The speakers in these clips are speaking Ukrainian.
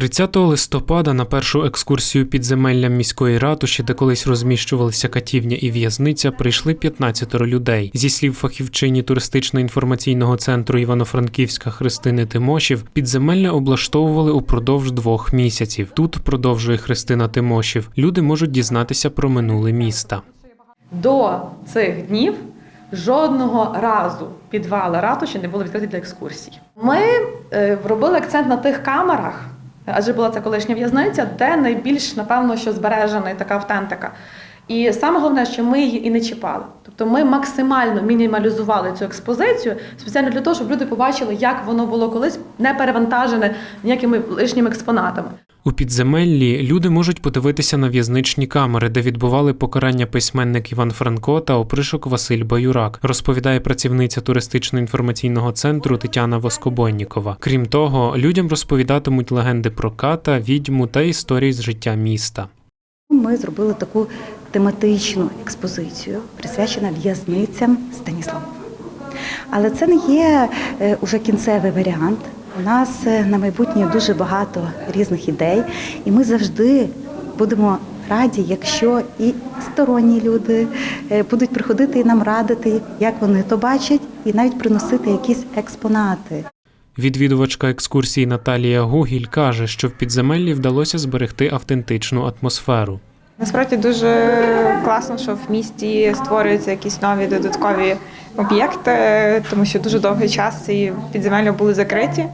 30 листопада на першу екскурсію підземеллям міської ратуші, де колись розміщувалися катівня і в'язниця, прийшли 15 людей. Зі слів фахівчині туристично-інформаційного центру Івано-Франківська Христини Тимошів, підземелля облаштовували упродовж двох місяців. Тут продовжує Христина Тимошів. Люди можуть дізнатися про минуле міста. До цих днів жодного разу підвали ратуші не були відкриті для екскурсій. Ми е, робили акцент на тих камерах, адже була це колишня в'язниця, де найбільш, напевно, що збережена така автентика. І саме головне, що ми її і не чіпали. Тобто ми максимально мінімалізували цю експозицію спеціально для того, щоб люди побачили, як воно було колись не перевантажене ніякими лишніми експонатами. У підземеллі люди можуть подивитися на в'язничні камери, де відбували покарання письменник Іван Франко та опришок Василь Баюрак, розповідає працівниця туристично-інформаційного центру Тетяна Воскобойнікова. Крім того, людям розповідатимуть легенди про ката, відьму та історії з життя міста. Ми зробили таку тематичну експозицію, присвячену в'язницям Станіслава. Але це не є е, уже кінцевий варіант. У нас е, на майбутнє дуже багато різних ідей, і ми завжди будемо раді, якщо і сторонні люди е, будуть приходити і нам радити, як вони то бачать, і навіть приносити якісь експонати. Відвідувачка екскурсії Наталія Гугіль каже, що в підземеллі вдалося зберегти автентичну атмосферу. Насправді дуже класно, що в місті створюються якісь нові додаткові об'єкти, тому що дуже довгий час ці підземелля були закриті,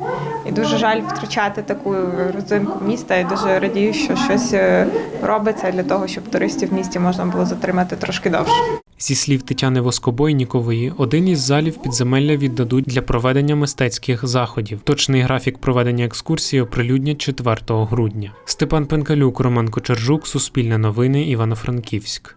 і дуже жаль втрачати таку родзинку міста. І дуже радію, що щось е, робиться для того, щоб туристів в місті можна було затримати трошки довше. Зі слів Тетяни Воскобойнікової, один із залів підземелля віддадуть для проведення мистецьких заходів. Точний графік проведення екскурсії оприлюднять 4 грудня. Степан Пенкалюк, Роман Кочержук, Суспільне новини, Івано-Франківськ.